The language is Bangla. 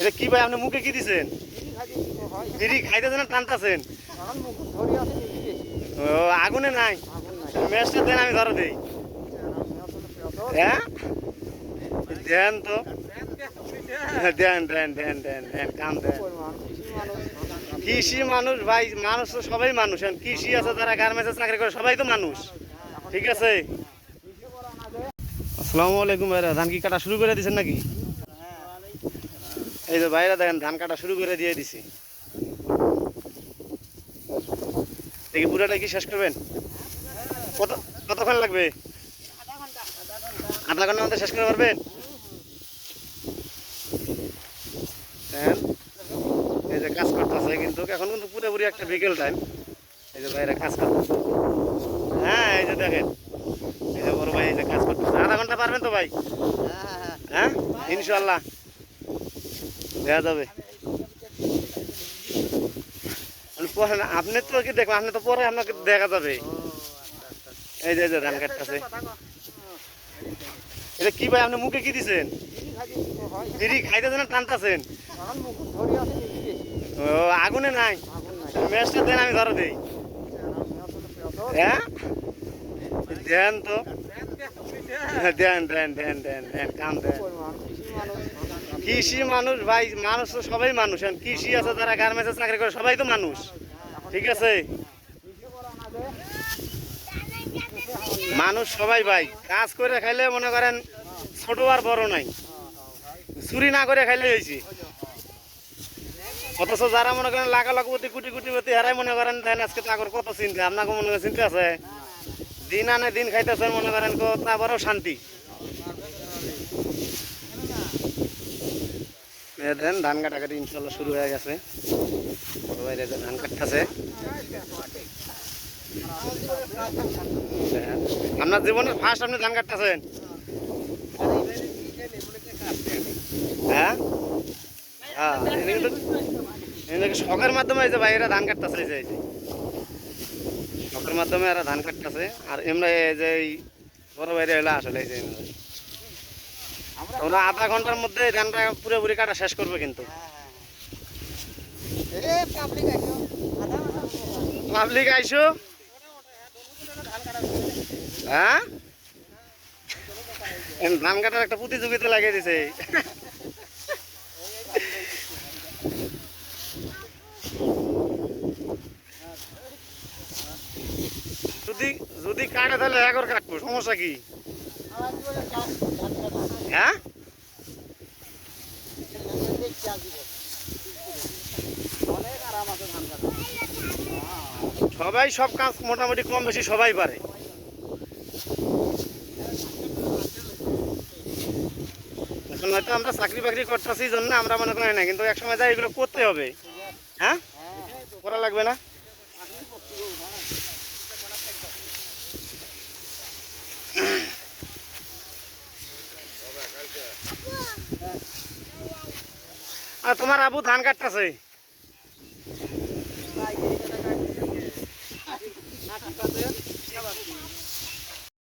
এটা কি ভাই, আপনি মুখে কি দিছেন? বিড়ি খাইতেছেন টানতেছেন? ও, আগুনে নাই। ম্যাচটা দেন, আমি ধরো দেই। হ্যাঁ? দেন তো। দেন দেন দেন দেন দেন, কাম দেন। কৃষি মানুষ, ভাই, মানুষ তো সবাই মানুষ। কৃষি আছে, যারা গার্মেন্টসে চাকরি করে, সবাই তো মানুষ। ঠিক আছে? আসসালামু আলাইকুম ধান কি কাটা শুরু করে দিয়েছেন নাকি? এই যে ভাইরা দেখেন, ধান কাটা শুরু করে দিয়ে দিছি। দেখি পুরাটা কি শেষ করবেন? কত কতক্ষণ লাগবে? আধা ঘণ্টার মধ্যে শেষ করে পারবেন? এই যে কাজ করতেছে কিন্তু, এখন কিন্তু পুরোপুরি একটা বিকেল টাইম এই যে বাইরে কাজ করতেছে। হ্যাঁ এই যে দেখেন। এই যে বড় ভাই এই যে কাজ করতেছে। আধা ঘণ্টা পারবেন তো ভাই? হ্যাঁ? ইনশাল্লাহ দেওয়া যাবে। পরে না- আপনি তো কি দেখবেন, আপনি তো পরে আপনাকে দেখা যাবে। এই যে ধান কাটতেছে। এটা কি ভাই, আপনি মুখে কি দিছেন? বিড়ি খাইতেছেন টানতেছেন? ও, আগুনে নাই। ম্যাচটা দেন, আমি ধরো দেই। হ্যাঁ? দেন তো। দেন দেন দেন দেন দেন, কাম দেন। কৃষি মানুষ, ভাই, মানুষ তো সবাই মানুষ। কৃষি আছে, যারা গার্মেন্টসে চাকরি করে, সবাই তো মানুষ। ঠিক আছে? মানুষ সবাই, ভাই। কাজ করে খাইলে মনে করেন ছোট আর বড় নাই। চুরি না করে খাইলে হয়েছে। অথচ যারা মনে করেন লাখ লাখ কুটি কোটি হারাই মনে করেন দেন আজকে তাগর কত চিন্তা। আপনাকে মনে করেন চিন্তা আছে? দিন আনে দিন খাইতেছেন, মনে করেন তা বড় শান্তি। দেন, ধান কাটাকাটি ইনশাল্লাহ শুরু হয়ে গেছে। ধান কাটতেছে। আপনার জীবনে ফার্স্ট আপনি ধান কাটতেছেন? হ্যাঁ? হ্যাঁ শখের মাধ্যমে এই যে ভাইয়েরা ধান কাটতেছে, এই যে। শখের মাধ্যমে এরা ধান কাটতেছে। আর এমনি যে বড় বাইরে হলো আসলে, এই যে তোমরা আধা ঘণ্টার মধ্যে ধানটা পুরোপুরি কাটা শেষ করবে কিন্তু। পাবলিক আইসো। হ্যাঁ? ধান কাটার একটা প্রতিযোগিতা লাগিয়ে দিছে। যদি যদি কাটে তাহলে একর কাটবো সমস্যা কি? হ্যাঁ? সবাই সব কাজ মোটামুটি কম বেশি সবাই পারে। এখন হয়তো আমরা চাকরি বাকরি করতেছি জন্য আমরা মনে করি না, কিন্তু এক সময় যাই এগুলো করতে হবে। হ্যাঁ? করা লাগবে না? আর তোমার আবু ধান কাটতেছে।